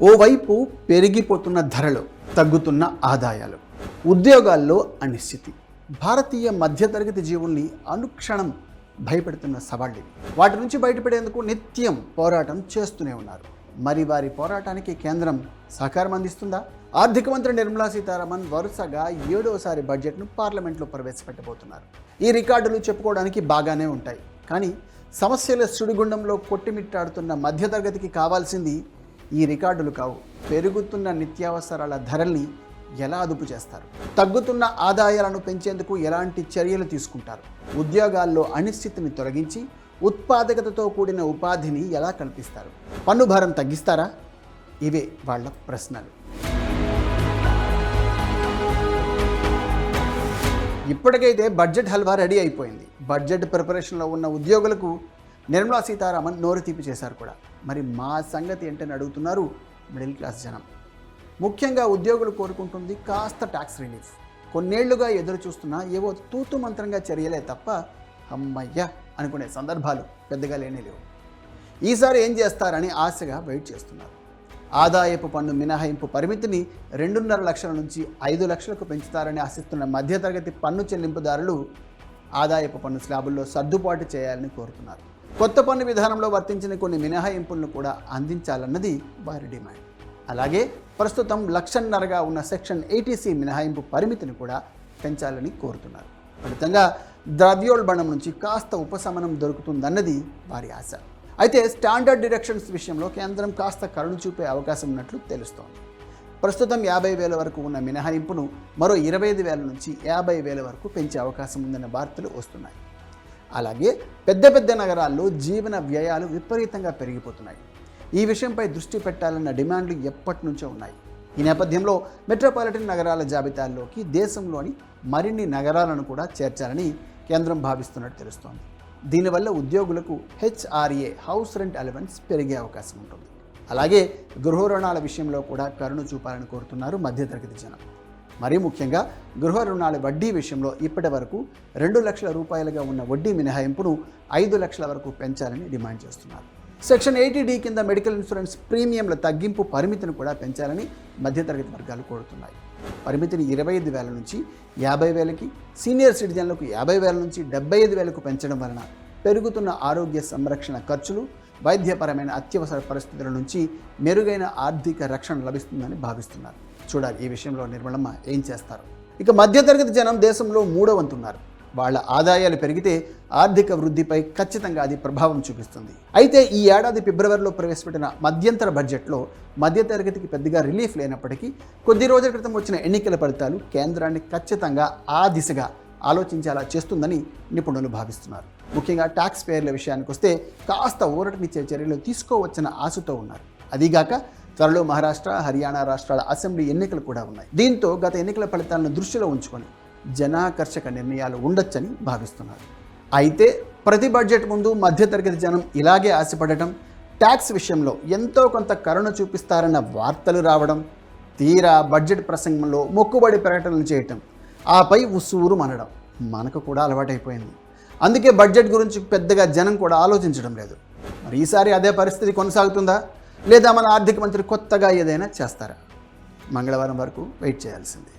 ఓవైపు పెరిగిపోతున్న ధరలు తగ్గుతున్న ఆదాయాలు ఉద్యోగాల్లో అనిశ్చితి. భారతీయ మధ్యతరగతి జీవుల్ని అనుక్షణం భయపెడుతున్న సవాళ్ళు వాటి నుంచి బయటపడేందుకు నిత్యం పోరాటం చేస్తూనే ఉన్నారు. మరి వారి పోరాటానికి కేంద్రం సహకారం అందిస్తుందా? ఆర్థిక మంత్రి నిర్మలా సీతారామన్ వరుసగా ఏడవసారి బడ్జెట్ను పార్లమెంట్లో ప్రవేశపెట్టబోతున్నారు. ఈ రికార్డులు చెప్పుకోవడానికి బాగానే ఉంటాయి. కానీ సమస్యల సుడిగుండంలో కొట్టిమిట్టాడుతున్న మధ్యతరగతికి కావాల్సింది ఈ రికార్డులు కావు. పెరుగుతున్న నిత్యావసరాల ధరల్ని ఎలా అదుపు చేస్తారు? తగ్గుతున్న ఆదాయాలను పెంచేందుకు ఎలాంటి చర్యలు తీసుకుంటారు? ఉద్యోగాల్లో అనిశ్చితిని తొలగించి ఉత్పాదకతతో కూడిన ఉపాధిని ఎలా కల్పిస్తారు? పన్ను భారం తగ్గిస్తారా? ఇవే వాళ్ళ ప్రశ్నలు. ఇప్పటికైతే బడ్జెట్ హల్వా రెడీ అయిపోయింది. బడ్జెట్ ప్రిపరేషన్లో ఉన్న ఉద్యోగులకు నిర్మలా సీతారామన్ నోరు తీపి చేశారు కూడా. మరి మా సంగతి ఏంటని అడుగుతున్నారు మిడిల్ క్లాస్ జనం. ముఖ్యంగా ఉద్యోగులు కోరుకుంటుంది కాస్త ట్యాక్స్ రిలీఫ్ కొన్నేళ్ళుగా ఎదురు చూస్తున్నా ఏవో తూతు మంత్రంగా చర్యలే తప్ప అమ్మయ్య అనుకునే సందర్భాలు పెద్దగా లేనే లేవు. ఈసారి ఏం చేస్తారని ఆశగా వెయిట్ చేస్తున్నారు. ఆదాయపు పన్ను మినహాయింపు పరిమితిని రెండున్నర లక్షల నుంచి ఐదు లక్షలకు పెంచుతారని ఆశిస్తున్న మధ్యతరగతి పన్ను చెల్లింపుదారులు ఆదాయపు పన్ను స్లాబుల్లో సర్దుబాటు చేయాలని కోరుతున్నారు. కొత్త పన్ను విధానంలో వర్తించిన కొన్ని మినహాయింపులను కూడా అందించాలన్నది వారి డిమాండ్. అలాగే ప్రస్తుతం లక్షన్నరగా ఉన్న సెక్షన్ ఎయిటీసీ మినహాయింపు పరిమితిని కూడా పెంచాలని కోరుతున్నారు. ఫలితంగా ద్రవ్యోల్బణం నుంచి కాస్త ఉపశమనం దొరుకుతుందన్నది వారి ఆశ. అయితే స్టాండర్డ్ డిడక్షన్స్ విషయంలో కేంద్రం కాస్త కరుణ చూపే అవకాశం ఉన్నట్లు తెలుస్తోంది. ప్రస్తుతం యాభై వేల వరకు ఉన్న మినహాయింపును మరో ఇరవై ఐదు వేల నుంచి యాభై వేల వరకు పెంచే అవకాశం ఉందన్న వార్తలు వస్తున్నాయి. అలాగే పెద్ద పెద్ద నగరాల్లో జీవన వ్యయాలు విపరీతంగా పెరిగిపోతున్నాయి. ఈ విషయంపై దృష్టి పెట్టాలన్న డిమాండ్లు ఎప్పటి నుంచో ఉన్నాయి. ఈ నేపథ్యంలో మెట్రోపాలిటన్ నగరాల జాబితాల్లోకి దేశంలోని మరిన్ని నగరాలను కూడా చేర్చాలని కేంద్రం భావిస్తున్నట్టు తెలుస్తోంది. దీనివల్ల ఉద్యోగులకు హెచ్ఆర్ఏ హౌస్ రెంట్ అలవెన్స్ పెరిగే అవకాశం ఉంటుంది. అలాగే గృహ రుణాల విషయంలో కూడా కరుణ చూపాలని కోరుతున్నారు మధ్యతరగతి జనం. మరీ ముఖ్యంగా గృహ రుణాల వడ్డీ విషయంలో ఇప్పటి వరకు రెండు లక్షల రూపాయలుగా ఉన్న వడ్డీ మినహాయింపును ఐదు లక్షల వరకు పెంచాలని డిమాండ్ చేస్తున్నారు. సెక్షన్ ఎయిటీ డి కింద మెడికల్ ఇన్సూరెన్స్ ప్రీమియంల తగ్గింపు పరిమితిని కూడా పెంచాలని మధ్యతరగతి వర్గాలు కోరుతున్నాయి. పరిమితిని ఇరవై ఐదు వేల నుంచి యాభై వేలకి సీనియర్ సిటిజన్లకు యాభై వేల నుంచి డెబ్బై ఐదు వేలకు పెంచడం వలన పెరుగుతున్న ఆరోగ్య సంరక్షణ ఖర్చులు వైద్యపరమైన అత్యవసర పరిస్థితుల నుంచి మెరుగైన ఆర్థిక రక్షణ లభిస్తుందని భావిస్తున్నారు. చూడాలి. ఈ విషయంలో నిర్మలమ్మ ఏం చేస్తారు? ఇక మధ్యతరగతి జనం దేశంలో మూడో వంతున్నారు వాళ్ళ ఆదాయాలు పెరిగితే ఆర్థిక వృద్ధిపై ఖచ్చితంగా అది ప్రభావం చూపిస్తుంది. అయితే ఈ ఏడాది ఫిబ్రవరిలో ప్రవేశపెట్టిన మధ్యంతర బడ్జెట్లో మధ్యతరగతికి పెద్దగా రిలీఫ్ లేనప్పటికీ కొద్ది రోజుల క్రితం వచ్చిన ఎన్నికల ఫలితాలు కేంద్రాన్ని ఖచ్చితంగా ఆ దిశగా ఆలోచించేలా చేస్తుందని నిపుణులు భావిస్తున్నారు. ముఖ్యంగా ట్యాక్స్ పేర్ల విషయానికి వస్తే కాస్త ఊరటనిచ్చే చర్యలు తీసుకోవచ్చన్న ఆశతో ఉన్నారు. అదీగాక త్వరలో మహారాష్ట్ర హర్యానా రాష్ట్రాల అసెంబ్లీ ఎన్నికలు కూడా ఉన్నాయి. దీంతో గత ఎన్నికల ఫలితాలను దృష్టిలో ఉంచుకొని జనాకర్షక నిర్ణయాలు ఉండొచ్చని భావిస్తున్నారు. అయితే ప్రతి బడ్జెట్ ముందు మధ్యతరగతి జనం ఇలాగే ఆశపడటం ట్యాక్స్ విషయంలో ఎంతో కొంత కరుణ చూపిస్తారన్న వార్తలు రావడం తీరా బడ్జెట్ ప్రసంగంలో మొక్కుబడి ప్రకటనలు చేయటం ఆపై ఉసూరు మనడం మనకు కూడా అలవాటైపోయింది. అందుకే బడ్జెట్ గురించి పెద్దగా జనం కూడా ఆలోచించడం లేదు. మరి ఈసారి అదే పరిస్థితి కొనసాగుతుందా? లేదా మన ఆర్థిక మంత్రి కొత్తగా ఏదైనా చేస్తారా? మంగళవారం వరకు వెయిట్ చేయాల్సింది.